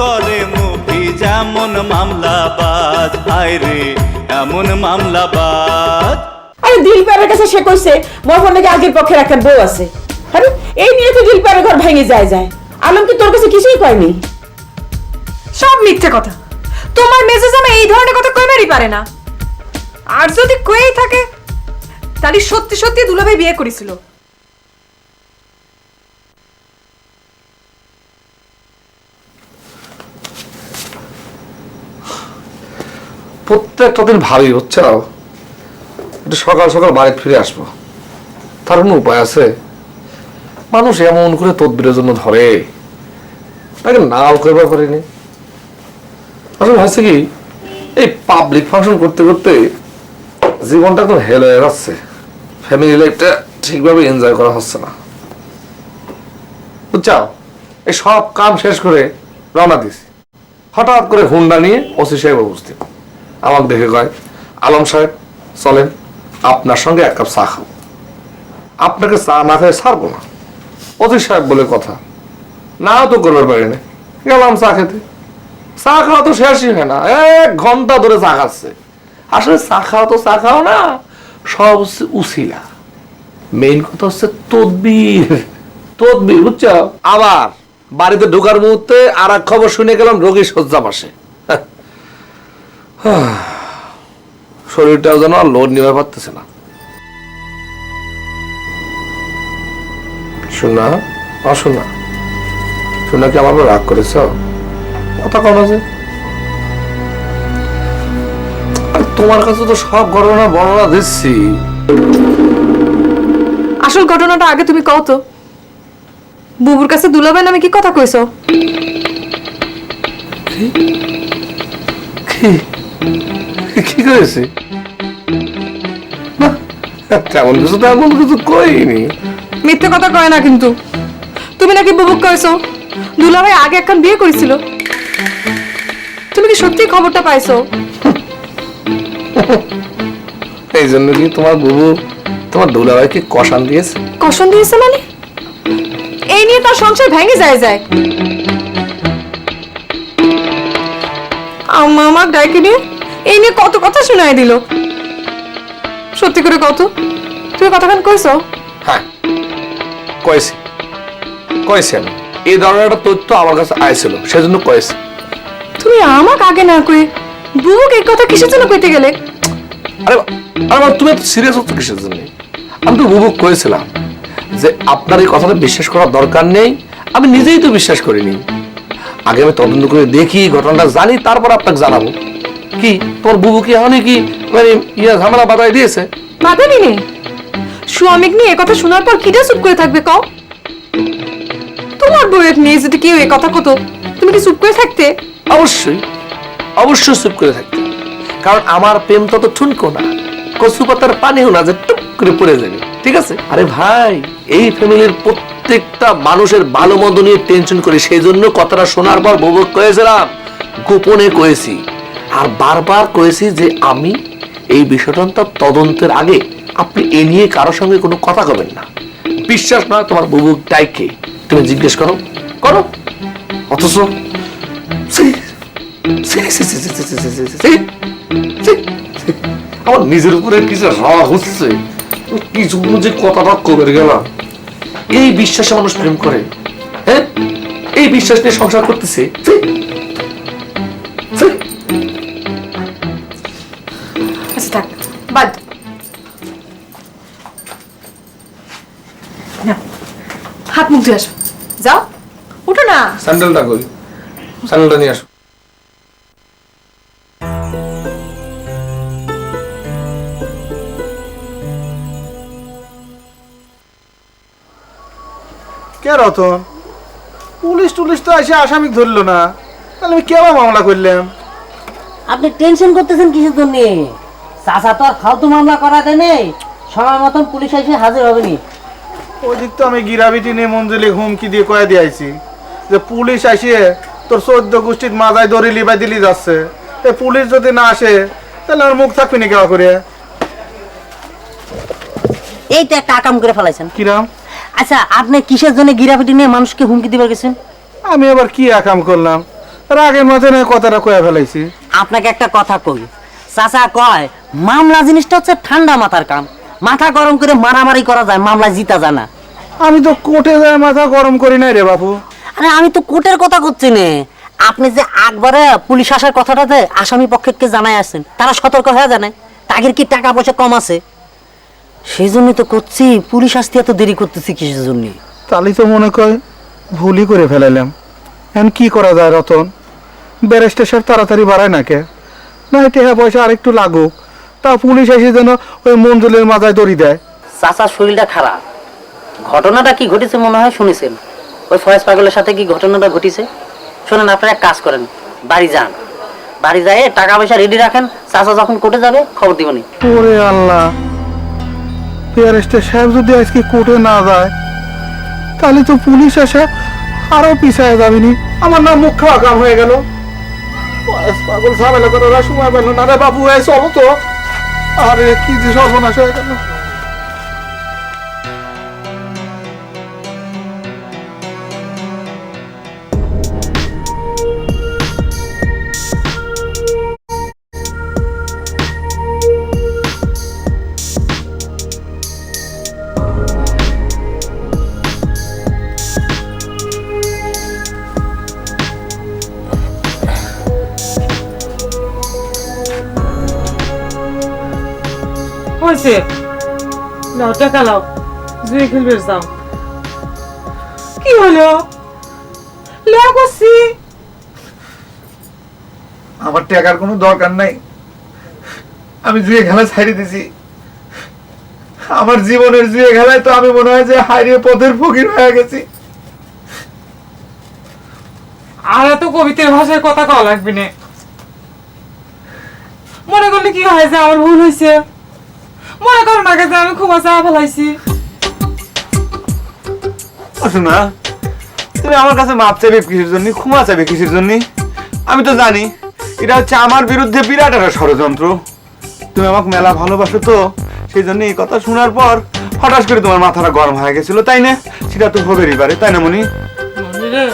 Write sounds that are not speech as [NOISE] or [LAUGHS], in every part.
করে মুভি যেমন মামলাবাজ। হায় রে এমন মামলাবাজ। আরে দিলপারের কাছে সে কইছে মোর নাকি আগের পক্ষের একটা বউ আছে। আরে এই নিয়ে তো দিলপারের ঘর ভেঙে যায় যায়। আলম কি তোর কাছে কিছুই কয়নি? সব মিথ্যে কথা। তোমার মেসেজ আমি এই ধরনের কথা কইবারই পারে না। আর যদি কয়েই থাকে তাহলে সত্যি সত্যি দুলাভাই বিয়ে করেছিল। প্রত্যেকটা দিন ভাবি হচ্ছে না একটু সকাল সকাল বাড়ি ফিরে আসব। তার কোনো উপায় আছে? মানুষ এমন করে তদবিরের জন্য ধরে। তাকে নাও করবার করেনি। আসলে হয়েছে কি, এই পাবলিক ফাংশন করতে করতে জীবনটা একদম হেল হয়ে যাচ্ছে। ফ্যামিলি লাইফটা ঠিকভাবে এনজয় করা হচ্ছে না। বুঝছাও? এই সব কাম শেষ করে রওনা দিছি হঠাৎ করে হুন্ডা নিয়ে ওসি সাহেব উপস্থিত। আমাকে দেখে কয়, আলম সাহেব, চলেন, আপনার সঙ্গে এক কাপ চা খাব। আপনাকে চা না খেয়ে ছাড়বো না। ওসি সাহেব বলে কথা, না, তো করবার পারি না। গেলাম চা খেতে। চা খাওয়া তো শেষই হয় না, এক ঘণ্টা ধরে চা খাচ্ছে। আসলে চা খাওয়া তো চা খাওয়া না, সব হচ্ছে উসিলা মেইন কথা হচ্ছে তদবির। তদবির, বুঝছ? আবার বাড়িতে ঢোকার মুহূর্তে আর এক খবর শুনে গেলাম, রোগী শয্যা পাশে [SIGHS] শরীরটাও যেন আর লোড নিতে পারতেছে না। শোনা অশোনা শোনা কি আমার উপর রাগ করেছ? কথা কম আছে তোমার কাছে তো সব ঘটনা বর্ণনা দিচ্ছি। আসল ঘটনাটা আগে তুমি কও তো। বুবুর কাছে দুলাভাই নামে কি কথা কইছো? কি? কি করেছি? না, তেমন কিছু তেমন কিছু কইনি। মিথ্যে কথা কয় না কিন্তু। তুমি নাকি বুবুক কইছো? দুলাভাই আগে একখান বিয়ে করেছিল। তুমি কি সত্যি খবরটা পাইছো? এই জন্য কি তোমার বুবু তোমার দুলাভাইকে কষান দিয়েছে? কষণ দিয়েছে মানে? এই নিয়ে তার সংসার ভেঙে যায় যায়। আমাক ডাইকে নিয়ে এই নিয়ে কত কথা শোনায় দিল। সত্যি করে কত? তুমি কথাখান কইছো? হ্যাঁ কয়েছি কয়েছি আমি। এই ধরনের একটা তথ্য আমার কাছে আইছিল সেজন্য কয়েছি তুমি আমাকে আগে না কই বুবুক এই কথা কিসের জন্য কইতে গেলে? আরে আরে বাবা, তুমি এত সিরিয়াস হচ্ছ কিসের জন্য? আমি তো বুবুক কয়েছিলাম যে আপনার এই কথাটা বিশ্বাস করার দরকার নেই আমি নিজেই তো বিশ্বাস করিনি। আগে আমি তদন্ত করে দেখি ঘটনাটা জানি তারপর আপনাকে জানাব। কি? তোমার বুবু কি এখনই কি মানে ইয়া ঝামেলা বাধাই দিয়েছে? মাথানি নেই স্বামীক নিয়ে কথা শোনার পর কিটা চুপ করে থাকবে কও? তোমার বউয়ের নিয়ে যদি কেউ এ কথা কত তুমি কি চুপ করে থাকতে? অবশ্যই। অবশ্যই চুপ করে থাকতে। কারণ আমার প্রেম তত ঠুনকো না। কচু পাতার পানিও না যে টুপ করে পড়ে যাবে। ঠিক আছে? আরে ভাই এই ফ্যামিলির প্রত্যেকটা মানুষের ভালো মন্দ নিয়ে টেনশন করে সেই জন্য কথাটা শোনার পর বউকে কয়েছিলাম গোপনে কয়েছি। আর বারবার করেছি যে আমি এই বিষয়টা তদন্তের আগে আপনি এ নিয়ে কারোর সঙ্গে কোনো কথা কবেন না বিশ্বাস না তোমার বুবুক দায়কে তুমি জিজ্ঞেস করো করো অথচ আমার নিজের উপরে কিছু হওয়া হচ্ছে কিছু যে কথাটা কবে গেলাম এই বিশ্বাসে মানুষ প্রেম করে হ্যাঁ এই বিশ্বাস নিয়ে সংসার করতেছে বাদ। নাও, হাত মুখ ধুয়ে আসো। যাও উঠো না। স্যান্ডেলটা কই? স্যান্ডেলটা নিয়ে আসো। কে রতন? পুলিশ টুলিশ তো এসে আসামি ধরলো না। তাহলে আমি কেবা মামলা করলাম? আপনি টেনশন করতেছেন কিসের জন্য? চাচা তো আর ফালতু মামলা করা দেয় নেই। সময় মতন পুলিশ এসে হাজির হবে নি ওই দিক তো আমি গিরাবিটি নিয়ে মঞ্জুলি হুমকি দিয়ে কয়ে দিয়েছি যে পুলিশ আসিয়ে তোর চোদ্দ গোষ্ঠীর মাথায় দড়ি লিবাই দিলি যাচ্ছে। এই পুলিশ যদি না আসে তাহলে আমার মুখ থাকবি না কেবা করে। এই তো একটা আকাম করে ফেলাইছেন। কিরাম আচ্ছা আপনি কিসের জন্য গিরাফিটি নিয়ে মানুষকে হুমকি দিবার গেছেন? আমি আবার কি একাম করলাম? রাগের মাঝে নয় কথাটা কয়ে ফেলাইছি। আপনাকে একটা কথা কই চাচা কয় মামলা জিনিসটা হচ্ছে ঠান্ডা মাথার কাম। মাথা গরম করে মারামারি করা যায় মামলা জিতা যায় না। আমি তো কোর্টে যায় মাথা গরম করি নাই রে বাপু। আরে আমি তো কোর্টের কথা করছি নে। আপনি যে একবারে পুলিশ আসার কথাটাতে আসামি পক্ষকে জানাই আসছেন তারা সতর্ক হয়ে জানে। তাদের কি টাকা পয়সা কম আছে? সেই জন্যই তো করছি পুলিশ আসতে এত দেরি করতেছি কিসের জন্য? তাহলে তো মনে কয় ভুলই করে ফেলাইলাম। এখন কি করা যায় রতন? ব্যারিস্টার সাহেব তাড়াতাড়ি বাড়ায় না কে? না টেহা পয়সা আরেকটু লাগুক। তা পুলিশ এসে যেন ওই মঞ্জুলের মাথায় দড়ি দেয়। চাচার শরীরটা খারাপ। ঘটনাটা কি ঘটেছে মনে হয় শুনেছেন? ওই ফয়েজ পাগলের সাথে কি ঘটনাটা ঘটেছে? শোনেন আপনারা এক কাজ করেন বাড়ি যান। বাড়ি যায় টাকা পয়সা রেডি রাখেন চাচা যখন কোর্টে যাবে খবর দিবনি ওরে আল্লাহ ব্যারিস্টার সাহেব যদি আজকে কোর্টে না যায় তাহলে তো পুলিশ এসে আরও পিছায় যাবেনি। আমার নাম মুখ্য কাম হয়ে গেল। পাগল ঝামেলা করার সময় পেল না রে বাবু, এই চলো তো। আরে, কি যে সর্বনাশ হয়ে গেল। হয়েছে নাও টাকা লাও জুয়ে খেলবে যাও। কি হলো? লাও করছি। আমার টাকার কোনো দরকার নাই। আমি জুয়ে খেলা ছাড়ি দিছি। আমার জীবনের জুয়ে খেলায় তো আমি মনে হয় যে হারিয়ে পথের ফকির হয়ে গেছি। আর এত কবিতার ভাষায় কথা কওয়া লাগবে না। মনে করলে কি হয় যে আমার ভুল হয়েছে? মনে করো না যে আমি খুব চা ফেলাইছি। না তুমি আমার কাছে মাপ চাইবে কিসের জন্য ক্ষমা চাইবে কিসের জন্য? আমি তো জানি এটা হচ্ছে আমার বিরুদ্ধে বিরাট একটা ষড়যন্ত্র। তুমি আমাকে মেলা ভালোবাসো তো সেই জন্য এই কথা শোনার পর হঠাৎ করে তোমার মাথাটা গরম হয়ে গেছিল তাই না? সেটা তো হবেরই পারে তাই না মনি? রে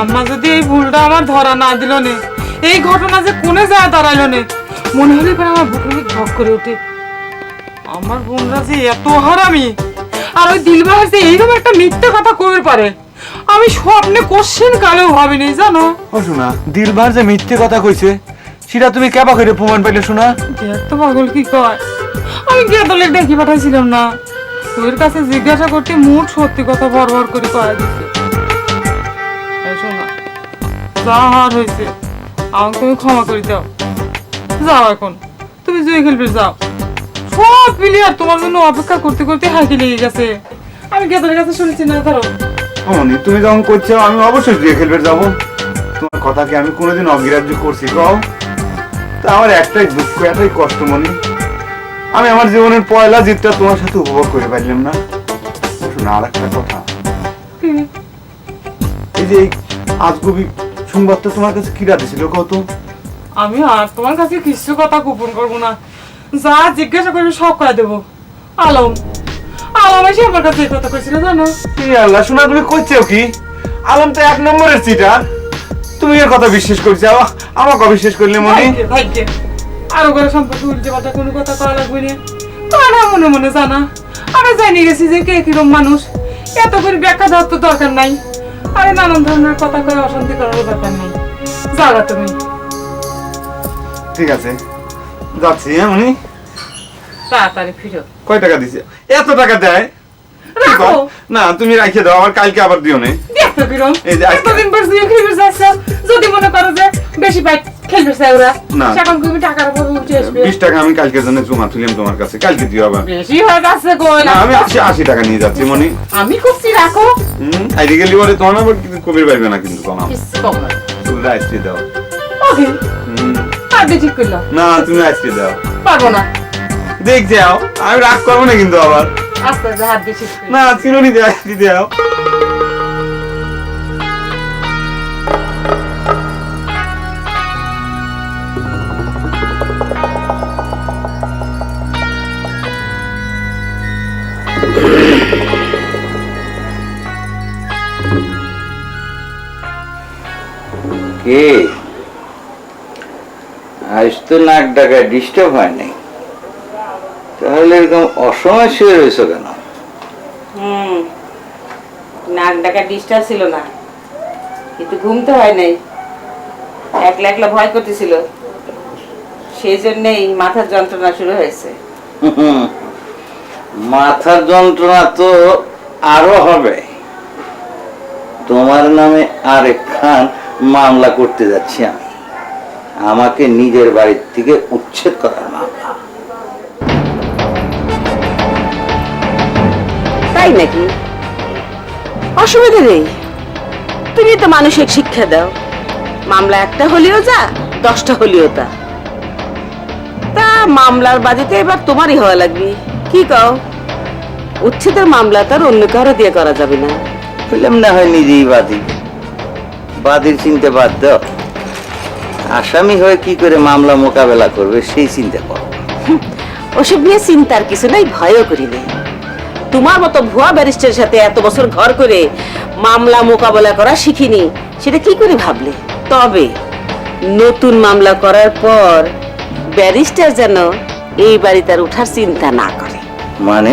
আম্মা যদি এই ভুলটা আমার ধরা না দিল নে এই ঘটনা যে কোনে যায় দাঁড়াইলো নে? মনে হলে পরে আমার মধ্যে ধক করে ওঠে আমার বোনরা যে এত হারামি। আর ওই দিলবাহার যে এইরকম একটা মিথ্যে কথা কবে পারে। আমি স্বপ্নে কোশ্চেন কালেও ভাবিনি জানো? ও শোনা দিলবার যে মিথ্যে কথা কইছে সেটা তুমি কেবা করে প্রমাণ পাইলে শোনা? দেখ তো পাগল কি কয়? আমি গেদলে ডেকে পাঠাইছিলাম না। তোর কাছে জিজ্ঞাসা করতে মুঠ সত্যি কথা বরবর করে কয়া দিছে। শোনা যা হার হয়েছে আমাকে তুমি ক্ষমা করে দাও। যাও এখন তুমি জুয়ে খেলবে যাও। সব প্লেয়ার তোমার জন্য অপেক্ষা করতে করতে হাঁকি লেগে গেছে। আমি গেদলের কাছে শুনেছি না ধরো। মনি তুমি যখন করছ আমি অবশ্যই দিয়ে খেলবে যাব। তোমার কথাকে আমি কোনোদিন অগ্রাহ্য করছি কও? তা আমার একটাই দুঃখ একটাই কষ্ট মনি। আমি আমার জীবনের পয়লা জিতটা তোমার সাথে উপভোগ করে পারলাম না। শোনা আর একটা কথা এই যে আজগুবি সংবাদটা তোমার কাছে কিরা দিছিল কত আমি আর তোমার কাছে কিছু কথা গোপন করব না। যা জিজ্ঞাসা করবে সব করে দেবো। আলম আলম এসে আমার কাছে কথা কইছিল জানো? আল্লাহ শোনা তুমি কইছো কি? আলম তো এক নম্বরের চিটার তুমি এর কথা বিশ্বাস করছ? আমা- আমাকে বিশ্বাস করলে মনে? ভাগ্যে আরও করে সম্পর্কে উল্টে পাল্টা কোনো কথা করা লাগবে না। তারা মনে মনে জানা। আমি জানি গেছি যে কে কিরম মানুষ। এত করে ব্যাখ্যা দেওয়ার তো দরকার নাই। আরে নানান ধরনের কথা করে অশান্তি করার দরকার নাই। যাওয়া তুমি। ঠিক আছে। যাচ্ছি হ্যাঁ মনি তাড়াতাড়ি ফিরো। কয় টাকা দিছে? এত টাকা দেয়? রাখো। না তুমি রাখে দাও আবার কালকে আবার দিও নে। এতদিন পর তুই খেলবে যাচ্ছ যদি মনে করো যে বেশি বাইক খেলবে ওরা। সেখন তুমি টাকার উপর উঠে আসবে। বিশ টাকা আমি কালকের জন্য জমা তুলিম তোমার কাছে কালকে দিও আবার। বেশি হয়ে যাচ্ছে কই না আমি আশি আশি টাকা নিয়ে যাচ্ছি মনি। আমি খুঁজছি রাখো। হুম আইডি গেলি বলে তোমার আবার কবির পারবে না কিন্তু কম কিচ্ছু কম না তুমি আইসি দাও। ওকে। হুম। দিয়ে ঠিক করলাম না তুমি আইসি দাও পারব না। দেখ যাও। আমি রাগ করব না কিন্তু আবার। আস্তে আস্তে হাত দিয়ে ঠিক না চিরুনি দিয়ে আইসি দাও। কে? আজ তো নাক ডাকায় ডিস্টার্ব হয় নাই। তাহলে এরকম অসময় শুয়ে রয়েছো কেন? হুম নাক ডাকা ডিস্টার্ব ছিল না। কিন্তু ঘুমতে হয় নাই। একলা একলা ভয় করতেছিল। সেই জন্যেই মাথার যন্ত্রণা শুরু হয়েছে। [LAUGHS] মাথার যন্ত্রণা তো আরও হবে। তোমার নামে আরেক খান মামলা করতে যাচ্ছি আমি। আমাকে নিজের বাড়ির থেকে উচ্ছেদ করার মামলা। তাই নাকি? অসুবিধা নেই। তুমি তো মানুষের শিক্ষা দাও। মামলা একটা হলেও যা দশটা হলেও তা। তা মামলার বাজেতে এবার তোমারই হওয়া লাগবে। কি কও? উচ্ছেদের মামলা তার অন্য কারও দিয়ে করা যাবে না। বললাম না হয় নিজেই বাদী। বাদীর চিনতে বাদ দাও আসামি হয়ে কি করে মামলা মোকাবেলা করবে সেই চিন্তা করো। ওসব নিয়ে চিন্তার কিছু নাই ভয়ও করি নেই। তোমার মতো ভুয়া ব্যারিস্টারের সাথে এত বছর ঘর করে মামলা মোকাবেলা করা শিখিনি সেটা কি করে ভাবলে? তবে নতুন মামলা করার পর ব্যারিস্টার যেন এই বাড়িতে আর উঠার চিন্তা না করে। মানে?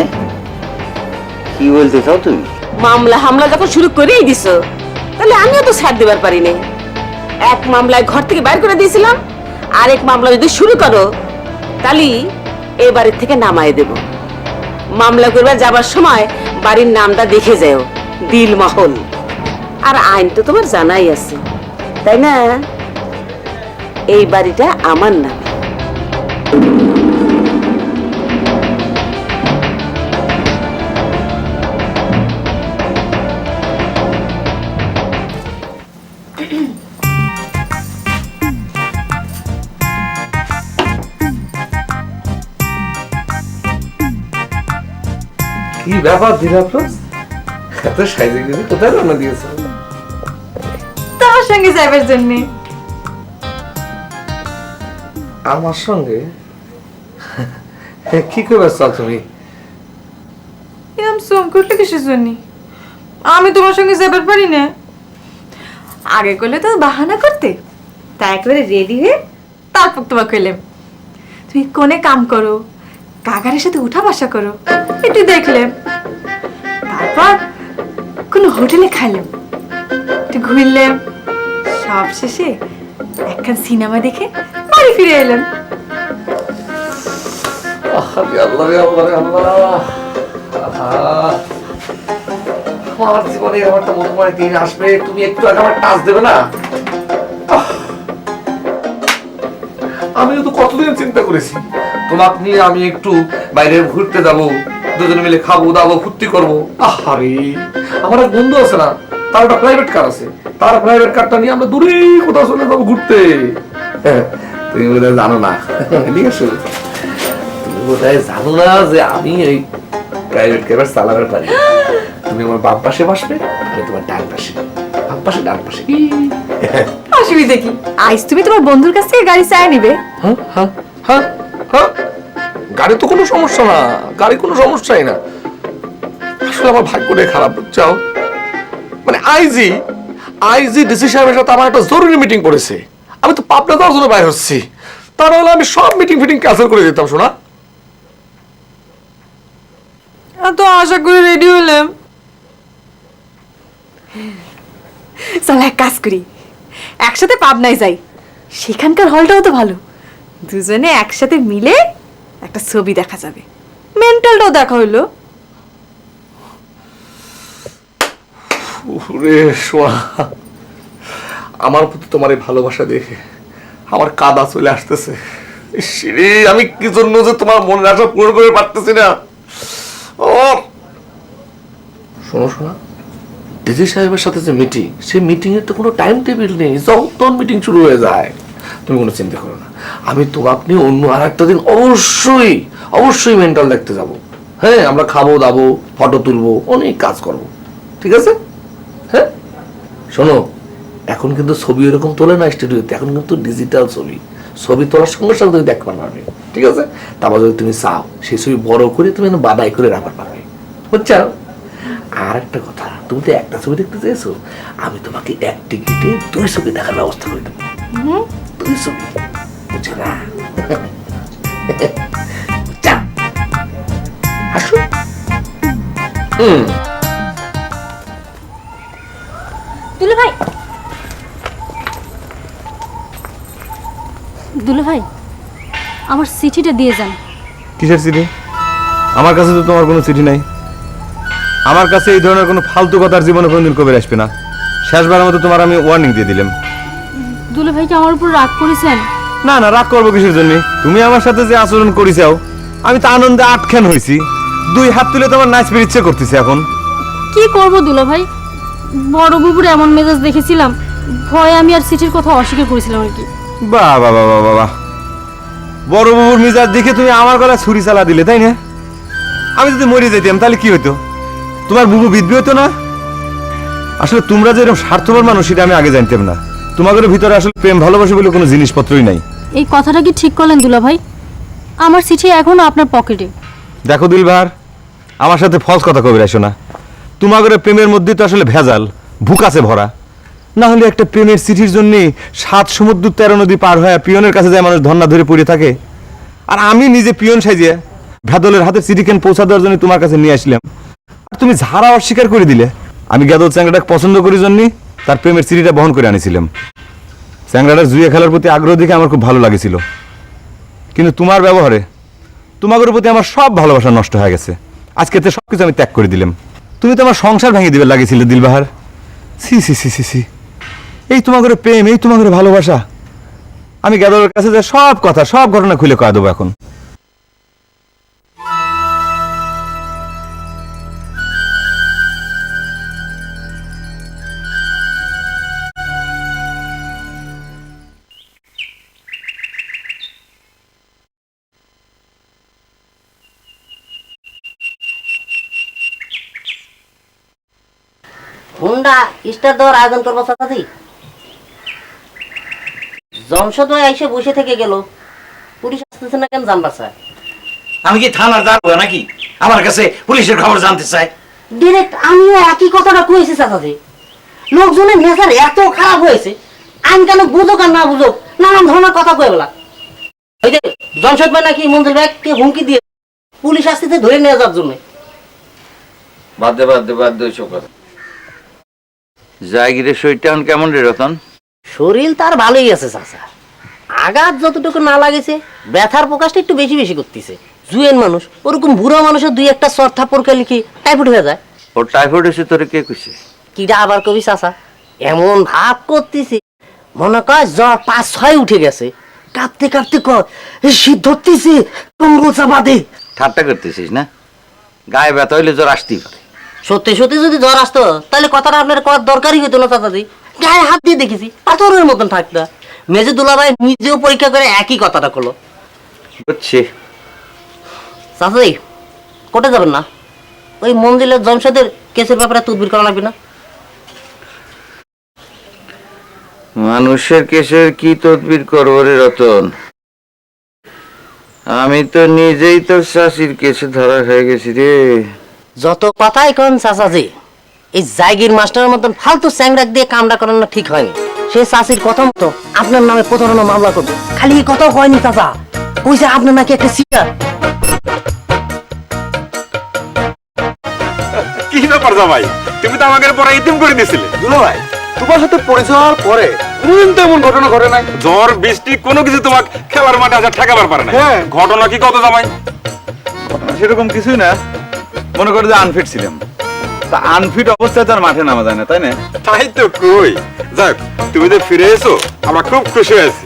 কি বলতে চাও তুমি? মামলা হামলা যখন শুরু করেই দিছো তাহলে আমিও তো ছাড় দেবার পারি না এক মামলায় ঘর থেকে বাইর করে দিয়েছিলাম। আর এক মামলা যদি শুরু করো, তাহলে এই বাড়ির থেকে নামায় দেব। মামলা করবার যাবার সময় বাড়ির নামটা দেখে যাও দিল মহল আর আইন তো তোমার জানাই আছে, তাই না? এই বাড়িটা আমার নামে। কি ব্যাপার ধীরাপ্রস এত সাইজে গেছে কোথায় রওনা দিয়েছ? তোমার সঙ্গে যাইবার জন্য। আমার সঙ্গে? কি করবে চাও তুমি? এরকম সোম করলে কিসের জন্য? আমি তোমার সঙ্গে যাবার পারি না। আগে করলে তো বাহানা করতে। তাই একেবারে রেডি হয়ে তারপর তোমাকে কইলাম। তুমি কোনে কাম করো? কাকারের সাথে উঠা বসা করো। একটু দেখলাম তারপর কোনো হোটেলে খাইলাম একটু ঘুরলাম সব শেষে একখান সিনেমা দেখে বাড়ি ফিরে এলাম। আমার দিন আসবে, তুমি একটু আগে আমার দেবে না। আমিও তো কতদিন চিন্তা করেছি। তোমাকে নিয়ে আমি একটু বাইরে ঘুরতে যাব। দুজনে মিলে খাব দাবো ফুর্তি করব। আহারে আমার এক বন্ধু আছে না তার একটা প্রাইভেট কার আছে। তার প্রাইভেট কারটা নিয়ে আমরা দূরে কোথাও চলে যাব ঘুরতে। হ্যাঁ, তুমি বোধহয় জানো না। ঠিক আছে? তুমি বোধহয় জানো না যে আমি এই প্রাইভেট ক্যাবার চালানোর পারি। তুমি আমার বাম পাশে বসবে আমি তোমার ডান পাশে। বাম পাশে ডান পাশে। অসুবিধা কি? তুমি তোমার বন্ধুর কাছ থেকে গাড়ি চায় নিবে। হ্যাঁ হ্যাঁ হ্যাঁ। হ্যাঁ? গাড়ি তো কোনো সমস্যা না গাড়ি কোনো সমস্যাই না। আসলে আমার ভাগ্যটাই খারাপ চাও মানে আইজি আইজি ডিসি সাহেবের সাথে আমার একটা জরুরি মিটিং পড়েছে। আমি তো পাবনা দেওয়ার জন্য বাইর হচ্ছি। তা নাহলে আমি সব মিটিং ফিটিং ক্যান্সেল করে দিতাম শোনা তো আশা করি রেডি হলাম। চল এক কাজ করি। একসাথে পাবনায় যাই। সেখানকার হলটাও তো ভালো। দুজনে একসাথে মিলে একটা ছবি দেখা যাবে। মেন্টালটাও দেখা হইল। আমার প্রতি তোমার এই ভালোবাসা দেখে আমার কাদা চলে আসতেছে। রে, আমি কি জন্য যে তোমার মনের আশা পূরণ করে পারতেছি না? ও! শোনো, শোনা, ডিজি সাহেবের সাথে যে মিটিং সেই মিটিং এর তো কোনো টাইম টেবিল নেই যখন মিটিং শুরু হয়ে যায়। তুমি কোনো চিন্তা করো না। আমি তোমাকে নিয়ে অন্য আর একটা দিন অবশ্যই অবশ্যই মেন্টাল দেখতে যাব। হ্যাঁ আমরা খাব, দাবো ফটো তুলবো, অনেক কাজ করব। ঠিক আছে? হ্যাঁ? শোনো, এখন কিন্তু ছবি এরকম তোলে না স্টুডিওতে, এখন কিন্তু ডিজিটাল ছবি। ছবি তোলার সঙ্গে সঙ্গে তুমি দেখতে পারবে। ঠিক আছে? তারপর যদি তুমি চাও, সেই ছবি বড় করে তুমি বাদাই করে রাখতে পারবে। বুঝছ? আর একটা কথা, তুমি তো একটা ছবি দেখতে চেয়েছো, আমি তোমাকে এক টিকিটে দুই ছবি দেখার ব্যবস্থা করে দেবো। বুঝছ না যা আসো হুম দুলু ভাই। দুলু ভাই আমার চিঠিটা দিয়ে যান। কিসের চিঠি? আমার কাছে তো তোমার কোনো চিঠি নাই। আমার কাছে এই ধরনের কোনো ফালতু কথার জীবনে কোনোদিন কবির আসবে না। শেষবারের মতো তোমার আমি ওয়ার্নিং দিয়ে দিলাম। দুলু ভাই কি আমার উপর রাগ করেছেন? না না রাগ করব কিসের জন্য? তুমি আমার সাথে যে আচরণ আমি তো আনন্দে আটখান হয়েছি দুই হাত তুলে তোমার নাচ ইচ্ছে করতেছি এখন। কি করব দুলু ভাই? বড় বুবুর এমন মেজাজ দেখেছিলাম ভয়ে আমি আর কথা অস্বীকার করেছিলাম আর কি। বাহ বাহ বাহ বাহ বাহ বড় বাবুর মিজাজ দেখে তুমি আমার গলায় ছুরি চালা দিলে তাই না? আমি যদি মরে যেতাম তাহলে কি হতো তোমার বুবু বিধবি হতো না? আসলে তোমরা যে এরকম স্বার্থপর মানুষ সেটা আমি আগে জানতাম না। তোমাদের ভিতরে আসলে প্রেম ভালোবাসা বলে কোনো জিনিসপত্রই নাই। এই কথাটা কি ঠিক করলেন দুলা ভাই আমার চিঠি এখনও আপনার পকেটে। দেখো দিলভার আমার সাথে ফলস কথা কবে আসো না। তোমাদের প্রেমের মধ্যে তো আসলে ভেজাল ভুক আছে ভরা। না হলে একটা প্রেমের চিঠির জন্য সাত সমুদ্র তেরো নদী পার হয়ে পিয়নের কাছে যায় মানুষ ধর্না ধরে পড়ে থাকে। আর আমি নিজে পিয়ন সাজিয়ে ভেদলের হাতে চিঠি কেন পৌঁছা দেওয়ার জন্য তোমার কাছে নিয়ে আসলাম। আর তুমি ঝাড়া অস্বীকার করে দিলে। আমি গেদল চ্যাংরাটাকে পছন্দ করি জন্য তার প্রেমের চিঠিটা বহন করে আনিছিলাম। চ্যাংরাটার জুয়ে খেলার প্রতি আগ্রহ দেখে আমার খুব ভালো লাগেছিল। কিন্তু তোমার ব্যবহারে তোমাদের প্রতি আমার সব ভালোবাসা নষ্ট হয়ে গেছে। আজকে তো সবকিছু আমি ত্যাগ করে দিলাম। তুমি তো আমার সংসার ভেঙে দিবে লাগিয়েছিলে, দিলবাহার। সি সি সি সি সি এই তোমাদের প্রেম, এই তোমাদের ভালোবাসা। আমি গেদরের কাছে যে সব কথা, সব ঘটনা খুলে কয়া দেবো এখন। হুন্ডা স্টার দেওয়ার আয়োজন করব জমশদ ভাই এসে বসে থেকে গেল। পুলিশ আসতেছে না কেন জানবা স্যার আমি কি থানার দাঁড়াবো নাকি? আমার কাছে পুলিশের খবর জানতে চাই ডিরেক্ট আমিও একই কথাটা কয়েছি চাচাদি লোকজনের নেশার এত খারাপ হয়েছে। আমি কেন বুঝুক আর না বুঝুক নানান ধরনের কথা কয়ে বলা। ওই যে জমশদ ভাই নাকি মন্দির ব্যাগকে হুমকি দিয়ে পুলিশ আসতেছে ধরে নিয়ে যাওয়ার জন্য। বাদ দে বাদ দে বাদ দে ওইসব কথা। জায়গিরের শরীরটা এখন কেমন রে রতন? শরীর তার ভালোই আছে চাচা। আঘাত যতটুকু না লাগেছে ব্যথার প্রকাশটা একটু বেশি বেশি করতেছে। জুয়েন মানুষ ওরকম বুড়া মানুষের দুই একটা সর থাপ্পড়কে লিখি টাইফয়েড হয়ে যায়? ওর টাইফয়েড এসে তোরে কে কইছে? কিটা আবার কবি চাচা? এমন ভাব করতেছে মনে কয় জ্বর পাঁচ ছয় উঠে গেছে। কাঁপতে কাঁপতে কয় শীত ধরতেছে টঙ্গল চাপা দে ঠাট্টা করতেছিস না? গায়ে ব্যথা হইলে জ্বর আসতেই পারে। সত্যি সত্যি যদি জ্বর আসতো তাহলে কথাটা আপনার করার দরকারই হতো না চাচাদি গায়ে হাত দিয়ে দেখেছি পাথরের মতন থাকতো। মেজে দুলাভাই নিজেও পরীক্ষা করে একই কথাটা করল। বুঝছি। চাচাদি কোটে যাবেন না? ওই মন্দিরের জমশেদের কেসের ব্যাপারে তদবির করা লাগবে না। মানুষের কেসের কি তদবির করব রে রতন? আমি তো নিজেই তোর শাশির কেসে ধরা হয়ে গেছি রে। যত কথাই কন চাচাজি এই জায়গির মাস্টারের মতন ফালতু স্যাংরাক দিয়ে কামটা করানো ঠিক হয়নি। সে চাষির কথা মতো আপনার নামে প্রতারণা মামলা করবে। খালি এই কথাও হয়নি চাচা। কইছে আপনার নাকি একটা সিটার কি ব্যাপার জামাই? তুমি তো আমাকে পরে ইতিম করে দিয়েছিলে দুলো ভাই তোমার সাথে পরিচয় হওয়ার পরে কোনদিন তো এমন ঘটনা ঘটে নাই। জ্বর বৃষ্টি কোনো কিছু তোমার খেলার মাঠে আসার ঠেকাবার পারে না ঘটনা কি কত জামাই? সেরকম কিছুই না। মনে করে যে আনফিট ছিলাম। তা আনফিট অবস্থায় তো আর মাঠে নামা যায় না, তাই না? তাই তো কই। যাক, তুমি তো ফিরে এসো, আমরা খুব খুশি হয়েছি।